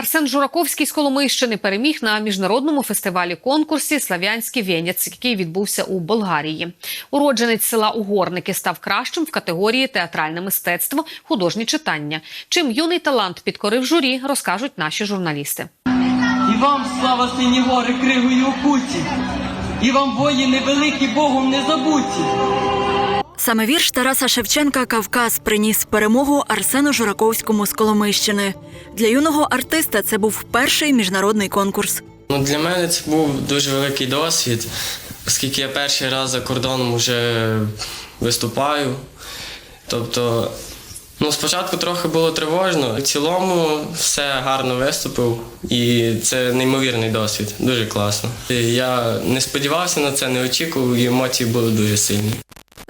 Арсен Жураковський з Коломийщини переміг на міжнародному фестивалі конкурсі Слав'янський Вєнець, який відбувся у Болгарії. Уродженець села Угорники став кращим в категорії театральне мистецтво, художні читання. Чим юний талант підкорив журі, розкажуть наші журналісти. І вам слава сині гори кривої окуті, і вам воїни великі Богом не забуті. Саме вірш Тараса Шевченка Кавказ приніс перемогу Арсену Жураковському з Коломийщини. Для юного артиста це був перший міжнародний конкурс. Ну, для мене це був дуже великий досвід, оскільки я перший раз за кордоном вже виступаю. Тобто, ну, спочатку трохи було тривожно, в цілому все гарно виступив, і це неймовірний досвід, дуже класно. Я не сподівався на це, не очікував, і емоції були дуже сильні.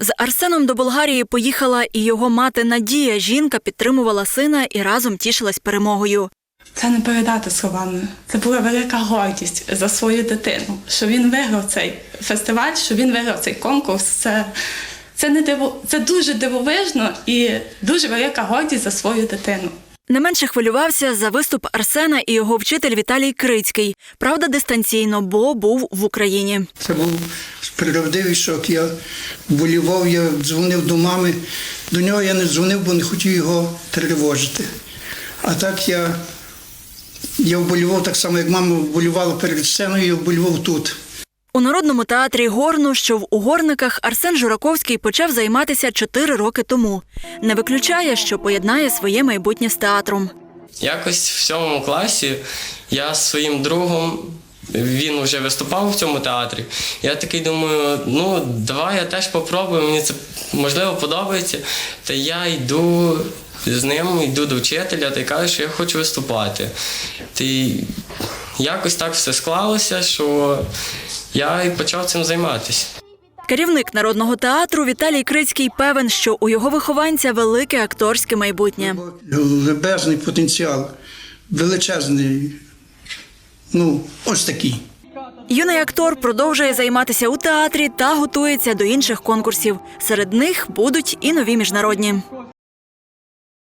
З Арсеном до Болгарії поїхала і його мати Надія. Жінка підтримувала сина і разом тішилась перемогою. Це не передати словами. Це була велика гордість за свою дитину, що він виграв цей фестиваль, що він виграв цей конкурс. Це, це, не диво, це дуже дивовижно і дуже велика гордість за свою дитину. Не менше хвилювався за виступ Арсена і його вчитель Віталій Крицький. Правда, дистанційно, бо був в Україні. Це був справедливий шок. Я болівав, я дзвонив до мами. До нього я не дзвонив, бо не хотів його тривожити. А так я, я вболівав так само, як мама вболівала перед сценою, я вболівав тут. У народному театрі Горну, що в Угорниках, Арсен Жураковський почав займатися чотири роки тому. Не виключає, що поєднає своє майбутнє з театром. Якось в сьомому класі я з своїм другом, він вже виступав в цьому театрі. Я такий думаю, ну давай я теж попробую, мені це можливо подобається. Та я йду з ним, йду до вчителя та й кажу, що я хочу виступати. Та якось так все склалося, що я і почав цим займатися. Керівник народного театру Віталій Крицький певен, що у його вихованця велике акторське майбутнє. Лебезний потенціал, величезний. Ну, ось такий. Юний актор продовжує займатися у театрі та готується до інших конкурсів. Серед них будуть і нові міжнародні.